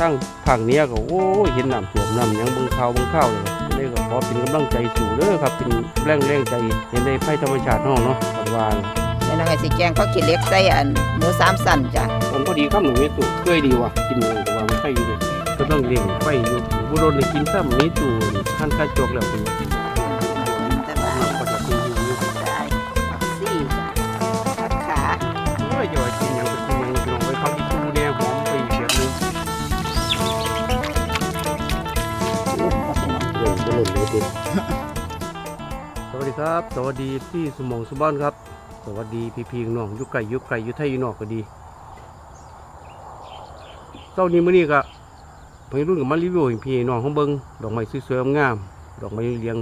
ทั้งผังเนี้ยก็โอ้ยเห็นน้ำท่วมน้ำยังเบิ่งข้าวเบิ่งข้าวเลยนี่ก็ขอเป็นกำลังใจสู่เด้อครับเป็นแรงแรงใจเห็นได้ภัยธรรมชาติห้องเนาะปัดวาแม่นางไอ้สิแกงเขาขีดเล็กใส่อันหมูสามสันจ้ะผมก็ดีครับหนูมีตู่เคยดีว่ะกินเลยแต่ว่ามันใช่อยู่เลยก็ต้องเลี้ยงไฟอยู่บุรุษนี่กินซ้ำมีตู่ขั้นกระจกแล้วคุณ เด็ดสวัสดีครับ สวัสดีพี่สมองสุบ้านครับ สวัสดีพี่พีน้องยุไก่ยุไก่ยุไทยยุนอกก็ดีเจ้านี้มื้อนี้ก็พี่รุ่นกับมารีวิวให้พี่น้องเขาเบิ่งดอกไม้สวยๆงามดอกไม้เลี้ยง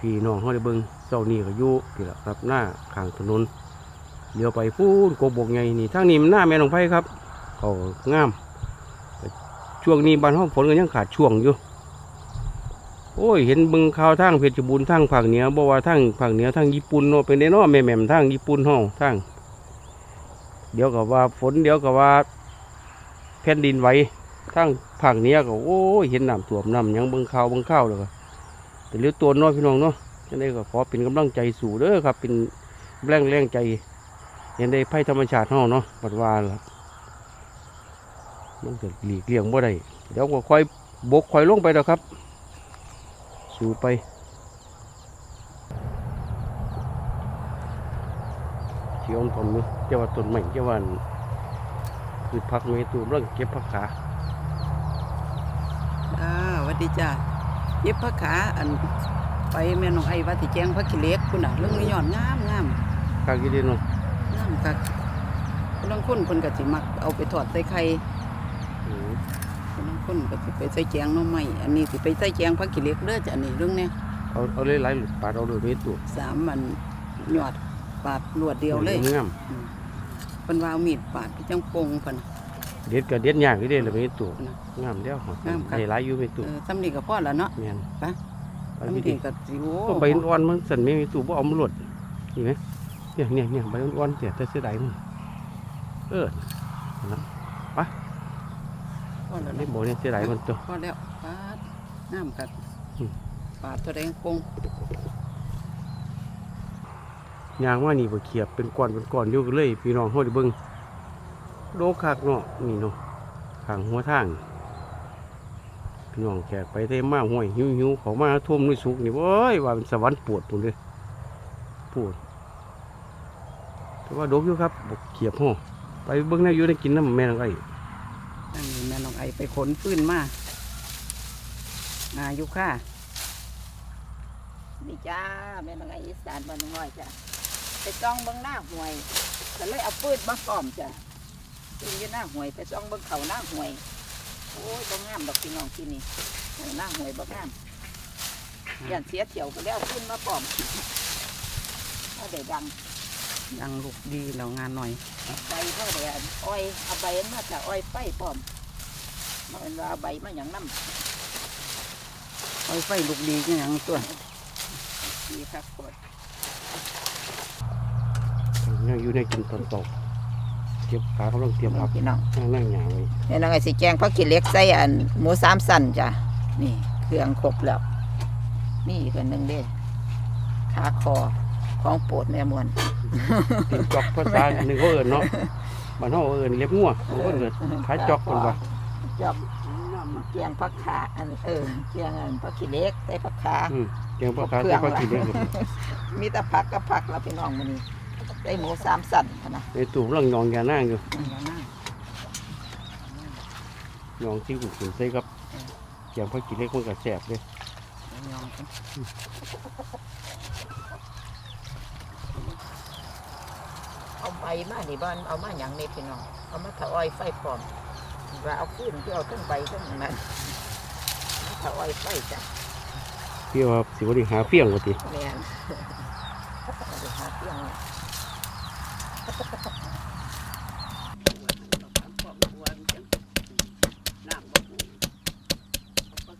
พี่น้องเขาได้เบิ่งเจ้านี้ก็อยู่นี่แหละครับหน้าข้างถนนเลี้ยวไปพูนโกบกไงนี่ทางนี้มันหน้าแม่หนองไผ่ครับเขางาม ช่วงนี้บ้านห้องฝนก็ยังขาดช่วงอยู่ โอ้ยเห็นเบิ่งข่าวทางเพชรบูรณ์ทางภาคเหนือบอกว่าทางภาคเหนือทางญี่ปุ่นเนาะเป็นไดเนาะแม่แม่มทางญี่ปุ่นเฮาทางเดี๋ยวก็ว่าฝนเดี๋ยวก็ว่าแผ่นดินไหวทางภาคเหนือก็โอ้ยเห็นน้ำท่วมน้ำยังเบิ่งข่าวเบิ่งข่าวเลยก็แต่เลี้ยวตัวน้อยพี่น้องเนาะจังไดก็ขอเป็นกำลังใจสู่เด้อครับ เป็นแรงแรงใจเห็นได้ภัยธรรมชาติเฮาเนาะปัดว่าล่ะมันก็หลีกเลี่ยงบ่ได้เดี๋ยวก็ค่อยบกค่อยลงไปแล้วครับ สู่ไปเชียวผมนี่เจ้าว่าต้นใหม่เจ้าว่าอันคือพักเมตูเรื่องเก็บผักขาอ่าสวัสดีจ้ะเย็บผักขาอันไปแม่น้องไอ้ว่าสิแกงผักขี้เหล็กคุณน่ะเรื่องนี้ยอดงามงามข้างกี่เดียวเนาะงามคักบางคนเพิ่นก็สิมักเอาไปทอดใส่ไข่อืม บางคนก็สิไปใส่แกงหน่อไม้อันนี้สิไปใส่แกงผักขี้เหล็กเด้อจ้ะอันนี้เรื่องเนี้ยเอาเอาเลยหลายๆปาดเอาเลยเมตูสามมันยอดปาดรวดเดียวเลยงามเพิ่นว่าเอามีดปาดไปจังโปงเพิ่น เด็ดก็เด็ดยากกี่เดียวเลยเมตูนะงามเดียวงามครับ ให้หลายอยู่เมตูเออซ้ำนี่ก็พอแล้วเนาะแม่นไปไปซ้ำพี่นี่ดิก็สิโอ้ก็ใบอ่อนๆมันสั่นไม่มีตูบ่เอามาหลดนี่ไหมเนี่ยเนี่ยเนี่ยใบอ่อนๆเสียแต่เสียดายมันเออ พอแล้วนี่เนาะบอกเนี่ยเสียดายมันตัวพอแล้วปาดน้ำกัดอืมปาดตัวแดงโปงยางว่านี่บ่เขียบเป็นก้อนเป็นก้อนอยู่กันเลยพี่น้องเฮาได้เบิ่งโลคักเนาะนี่เนาะข้างหัวทางพี่น้องแขกไปเทมาห้วยหิวหิวๆเขามาท่วมด้วยสุกนี่โว้ยว่าเป็นสวรรค์ปวดปุ่นเลยปวดแต่ว่าดกอยู่ครับบ่เขียบห้อไปเบิ่งแนวอยู่ได้กินน้ำแม่นองไอ้ อันนี้แม่น้องไอไปขนฟื้นมาอายุค่านี่จ้าแม่นางไออีสานบ้านน้อยจ้ะไปจ้องเบิ่งหน้าห่วยก็เลยเอาปืนมาป้อมจ้ะปืนอยู่หน้าห่วย ไปจ้องเบิ่งเขาหน้าห่วย โอ้ยบ่งามดอกพี่น้องที่นี่หน้าห่วยบ่งามย่านเสียเที่ยวก็แล้วเอาปืนมาป้อมเอาได้ดัง ยังลูกดีแล้วงานหน่อยใบเท่าได้อันอ้อยเอาใบนั้นมาจากอ้อยไฟป้อมมันเป็นว่าเอาใบมาอย่างน้ไฟไฟลูกดีจังหยังตัวำดีครับกดยังอยู่ในกินตอนตกเก็บขากำลังเตรียมรับพี่น้องนั่งนั่งหยาไว้แม่นางไอสิแกงผักขี้เหล็กใส่อันหมูสามสันจ้ะนี่เครื่องครบแล้วมีอีกอันหนึ่งเด้ขาคอ ของโปรดแม่มวนกินจอกภาษาหนึ่งเขาเอิญเนาะบ้านเขาเอิญเล็บงัวบางคนเอิญขายจอกคนว่าจอกเกียงผักขาอันเออเกียงอันผักขี้เหล็กใส่ผักขาอืมเกียงปลาคาใส่ปลาขี้เหล็กมีแต่ผักกับผักแล้วพี่น้องมันนี่ได้หมูสามสันนะในตู้กำลังยองยานั่งอยู่อืมอย่างนั้นยองที่กุ่นใส่กับเกียงปลาขี้เหล็กมันก็แสบเลย ยอมกันเอาใบมานี่บ้านเอามาอย่างนี้พี่น้องเอามาถอยไฟพร้อมว่าเอาขึ้นที่เอาทั้งใบทั้งนั้นมาถอยไฟจ้ะพี่ว่าสิวดีหาเฟี้ยงกว่าติแม่นเอาไปหาเที่ยงเนี่ย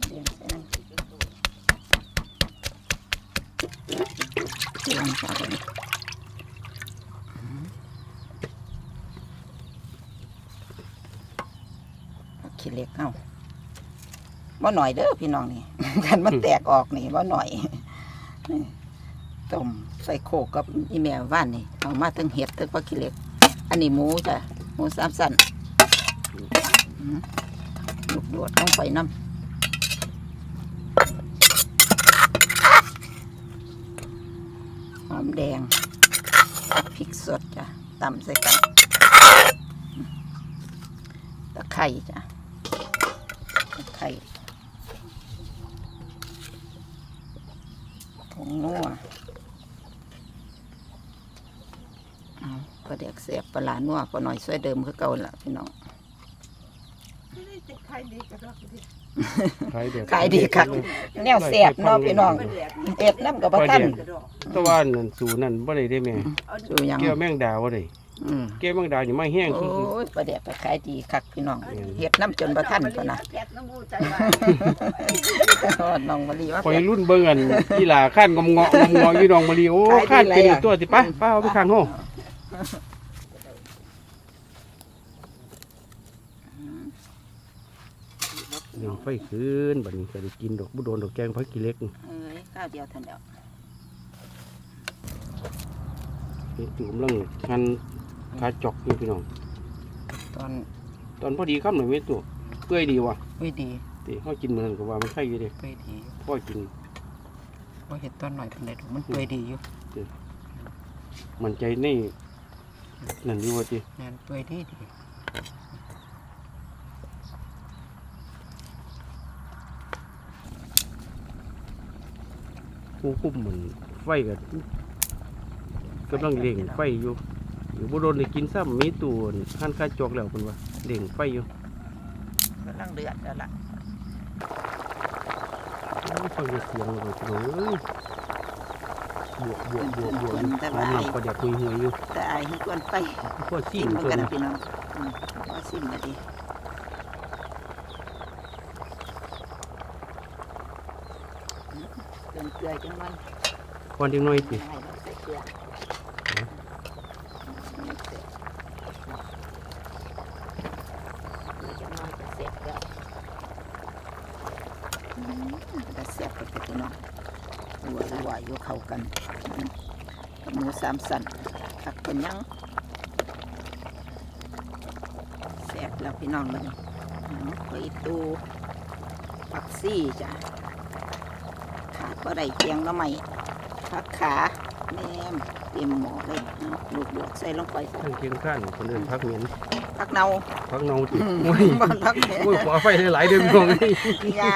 เลี้ยงใส่น้ำเลี้ยงใส่ไปขี้เหล็ก เหล็กเฮา บ่หน่อยเด้อพี่น้องนี่ กันมันแตกออกนี่บ่หน่อยนี่ต้มใส่โคกกับอีแม่ว่านนี่เอามาทั้งเห็ดทั้งผักขี้เหล็ก อันนี้หมูจ้ะหมูสามสันลูกโดดต้องไปน้ำหอมแดงพริกสดจ้ะตำใส่กันตะไคร่จ้ะตะไคร่ผง นัวเอาปลาเด็กเสียบปลาหลานัวปลาหน่อยช่วยเดิมคือเก่าละพี่น้องขายเด็ดขายดีคักแนวเสียบเนาะพี่น้องเอ็ดน้ำกับปลาท่านแตะวันนั่นสูนั่นบ่ได้ได้แม่ดูหยังแก้วแมงดาบ่ได้ อืมแก้วแมงดานี่มาแห้งโอ้สุดยปลาเด็กก็ขายดีคักพี่น้องเฮ็ดน้ำจนปลาท่านปะนะน้องมะลิว่าๆคอยรุ่นเบิ่งอันอีหลาข้านงอมเงาะงอมเงาะอยู่น้องมะลิโอ้ขายดีข้านเป็นเลยอีอะกตัวสิไปป้าเอาไปข้างห้องเดี๋ยวไฟขึ้นบัดนี้ก็ได้กินดอกบ่โดนดอกแกงผักกิเหล็กเอ้ยข้าวเดียวทันเดียวนี่จุ่มลังหัน ขาจอกนี่พี่น้อง ตอนตอนพอดีค่ำหน่อยเว้ยตัวเปื่อยดีว่ะไม่ดีติเฮากินมื้อนั้นก็ว่ามันไข่อยู่เด้เปื่อยดีพ่อกินว่าเห็ดตอนหน่อยเป็นไรดอกมันเปื่อยดีอยู่มันใจในนั่นอยู่ว่าติงานเปื่อยดีดีผู้คุมมันไฟก็กำลังเร่งไฟอยู่ อยู่บ่โดนได้กินซ้ำมีตู้หันขาจอกแล้วเพิ่นว่าเร่งไฟอยู่กำลังเดือดแล้วล่ะโอ้ยฟังเสียงเลยพี่น้องเอ้ยบวกบวกบวกบวกอยู่หอมน้ำก็เดี๋ยวคุยเหือยอยู่แต่อายให้กวนไปพ่อซีซิมมมันตัวกันนี้นะพี่น้องอืมว่าซิมมาดิเกลือเกลือจังมันก่อนจังน้อยติให้มันใส่เกลือเกลือจังน้อยจะเสียบแล้วอืมจะเสียบไป พี่น้องหัวหัวอยู่เข้ากันอืมกับหมูสามสันผักเป็นยังแซ่บแล้วพี่น้องเลยไปตูผักซี่จ้ะขาดก็ได้เคียงก็ไม่ผักขาแหนมเต็มหม้อเลยเอาลูกบวกใส่ลงไปซะทั้งเคียงข้านคนเดินพักเหม็นผักเนาพักเนาติอืมโอ้ยบ้านผักเหม็นโอ้ยขอไฟหลายๆเด้อพี่น้องเอ้ยยา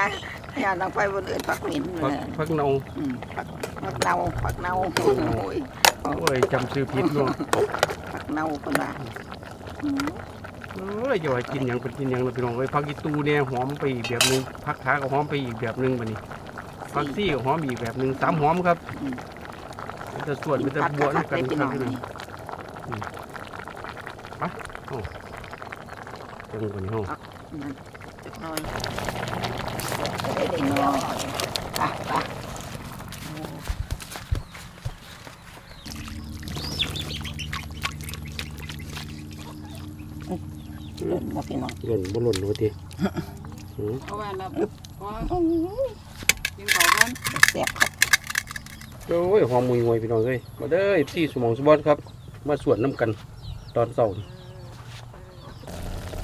ยาลงไปบนอื่นผักเหม็นพักเลยพักเนาอืมผักผักเนาผักเนาโอ้ยโอ้ยจำชื่อผิดเนาะผักเนาคนละอืมโอ้ยอย่าว่ากินหยังเป็นกินหยังเลยพี่น้องเอ้ยพักอีตูเนี่ยหอมไปอีกแบบหนึงพักขาก็หอมไปอีกแบบหนึงบัดนี้พักซี่ก็หอมอีกแบบหนึงสามหอมครับอืมมันจะส่วนมันจะผักบวกคักกันเลยพี่คน้รัอบงพี่น้องนี่จังกว่านี้ห้องนั่นจักหน่อย จะได้ได้น้อยไปไปหล่นมาพี่น้องหล่นบ่หล่นเลยทีเพราะว่าเราเพราะกินของกันแซ่บครับโอ้ยหอมมุยงวยพี่น้องเอ้ยมาเด้อที่สมองสมบัติครับ มาสวนน้ำกันตอนเช้านี่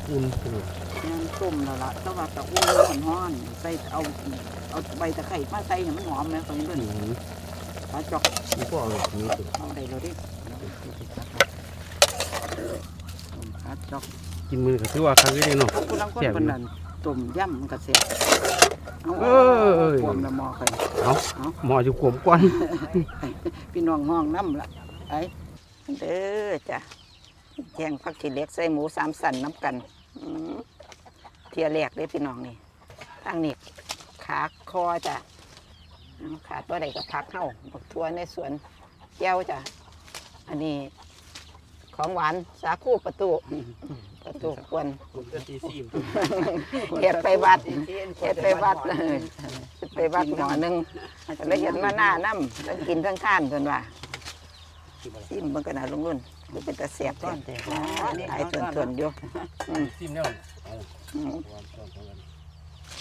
อุ่นพี่ น้องงานต้มแล้วล่ะแต่ว่าตะอุ่นร้อนๆใส่เอาเอาใบตะไคร้มาใส่ให้มันหอมแม่ตอนนี้เบิ่นอืมปลาจอกนี่ก็เอาแบบนี้สิเอาได้แล้วดิปลาจอกกินมือก็ถือว่าครั้งนี้เนาะผู้ลังคนเป็นนั่นต้มยำมันก็เสียเอาเออเออความละหมอค่อยเอาหมออยู่ขวมก่อนพี่น้องห้องน้ำละไอ้เด้อจ้ะแกงผักขี้เหล็กใส่หมูสามสันน้ำกันอืม เทียแรกเลยพี่น้องนี่ทางนี้ขาคอจ้ะเอาขาดว่าใดกับพักเข้าบักทัวในสวนแก้วจ้ะอันนี้ของหวานสาคูประตูประตูควนผมจะตีซีมเฮ็ดไปวัดเฮ็ดไปวัดเออเฮ็ดไปวัดหมอหนึ่งแล้วเห็นมาหน้าน้ำแล้วกินทั้งข้านเพิ่นว่าซิมเบิ่งกันนะลุงรุ่น มันเป็นตะเสียบต้ต้นนเตะไอ้ต้นต้นๆอยู่ซิมแนวเอาอืมความชอบของกัน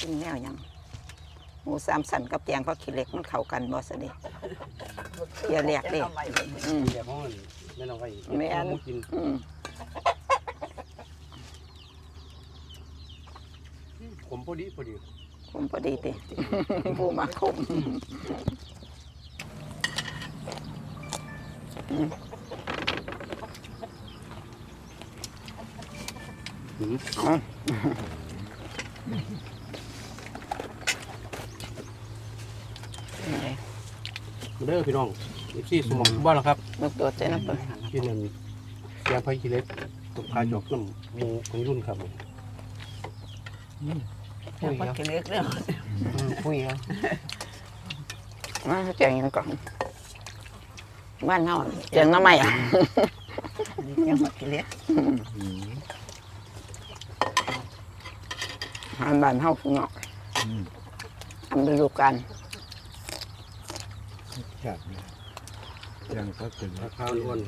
กินแนวหยังหมูสามสันกับแกงข้าวขี้เหล็กมันเข้ากันบ่สนิอย่าเรียกเด้อืมเดี๋ยวเพราะมันไม่ต้องไปแม่นหกินอืมขมพอดีพอดีคมพอดีติผู้มาคม อืม เอามาเด้อพี่น้องเอฟซีสมองบ้านแล้วครับลูกตัวเจ้าน้ำเปิ้ลกินนั่นแกงไผ่ขี้เหล็กตุกพาจอกน้ำหมูของรุ่นครับผมแกงผักขี้เหล็กเด้ออืมคุยเอามาแกงหยังก่อนบ้านเฮาแกงหน้ำใหม่อะนี่แกงผักขี้เหล็กอา หารบ้านเฮาพุ่งเนาะทำฤดูกาลจับเนี่ยยังก็เป็นราคาล้วน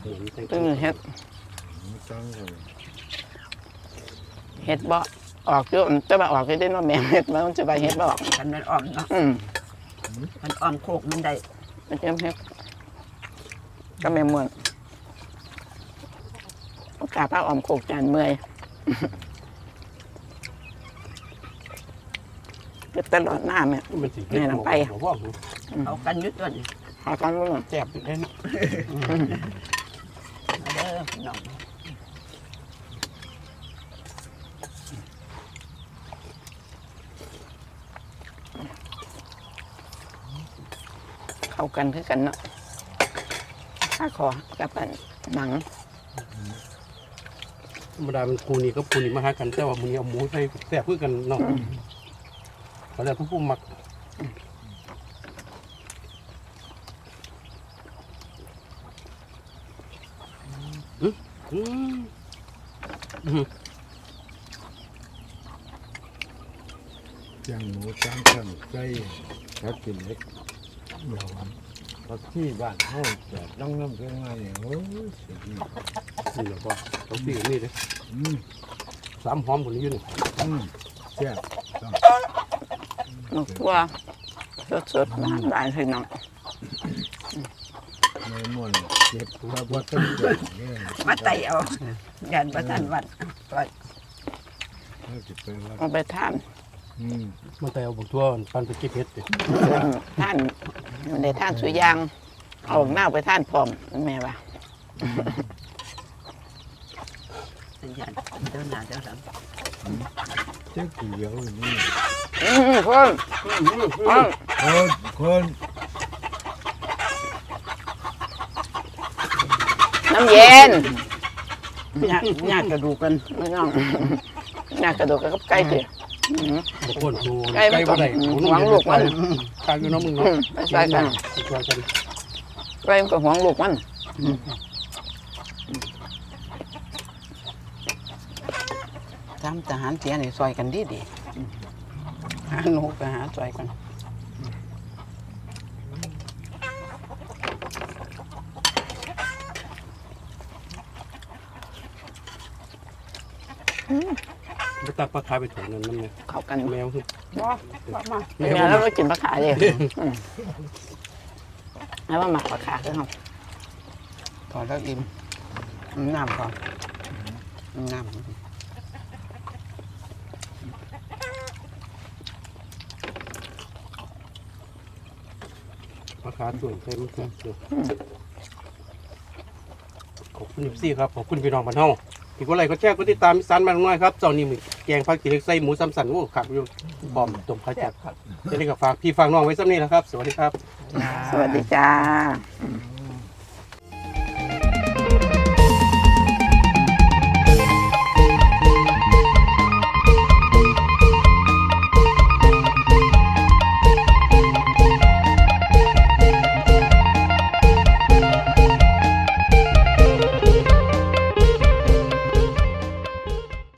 เหมือนแต่งตึ้งเฮ็ดต้องเลยเฮ็ดบ่ออกอยู่มันจะมาออกให้ได้เนาะแม่เฮ็ดมันจะไปเฮ็ดบ่ออกกันมันอ่อมเนาะอืมมันอ่อมโคกมันได้มันจะเฮ็ดก็แม่ม่วนโอกาสพาออมโคกจานเมื่อย เก็บตลอดหน้าแม่ มันสิแม่นำไปบอกว่าเอากันอยุดต้นหากันบ่แซ่บอยู่เด้เนาะมาเด้อพี่น้องเข้ากันคือกันเนาะข้าขอกับอันหนังธรรมดามันคูนี่ก็คูนี่มาหากันแต่ว่ามื้อนี้เอาหมูใส่แซ่บเพื่อกันเนาะ เขาแล้วผู้ผู้มักอืมอืมอืมยังหมูสามชั้นไก่ครับกินเล็กเดี๋ยวพักที่บ้านห้องแต่ต้องน้ำเพียงไงเนี่ยโอ้ยสุดยอดนี่แหละก็ต้องสีนี่เลยอืมสามหอมผลนี้อยู่นี่อืมแซ่บต้อง นกตัวสดๆหวานๆพี่น้องไม่ม่วนเจ็บเพราะว่าต้องเจ็บเนี่ยมาไต่เอายันประทันวันปล่อยถ้าจะไปวัดเอาไปทานอืมมันแต่เอาบกตัวปันไปกิบเห็ดดิท่านมันได้ท่านสุยางเอาหน้าไปท่านพร้อมแม่ว่า ยันเจ้าหน้าเจ้าหลังเจ๊กี่เดียวนี่อืมคนอ้าวคนคนน้ำเย็นญาติญาติกระดูกกันไม่ต้องอยากกระโดดกับไก่เถอะอืมบกคนดูไก่มันบ่ได้ก็ผมหวังลูกมันกายอยู่น้องมึงอืเนาะมไปใส่กันใส่กันไก่มันก็หวงลูกมัน ทำทหารเสียนี่ซอยกันดีดีๆหาหนูไปหาซอยกันไปตักปลาคายไปถุงนั้นนั่นไงเข้ากันแมวคือว้ามาแมเนี่วยแล้วก็กินปลาขาเลยอืมแล้วว่าหมักปลาขาคือเขาพอแล้วอิ่มน้ำพอน้ำ ปลาคาส่วนใช่มันคือขอบคุณยิปซี่ครับขอบคุณพี่น้องบ้านเฮาอีกว่าไรก็แช่ก็ติดตามมิสันมาหน่อยครับเจ้านี่มือแกงผักกีเหล็กใส่หมูซ้ำสันโอ้ขับอยู่บอมต้มข้าวจัดจะได้กับฝากพี่ฝากน้องไว้ซ้ำนี่นะครับ สวัสดีครับ สวัสดีจ้าโอ้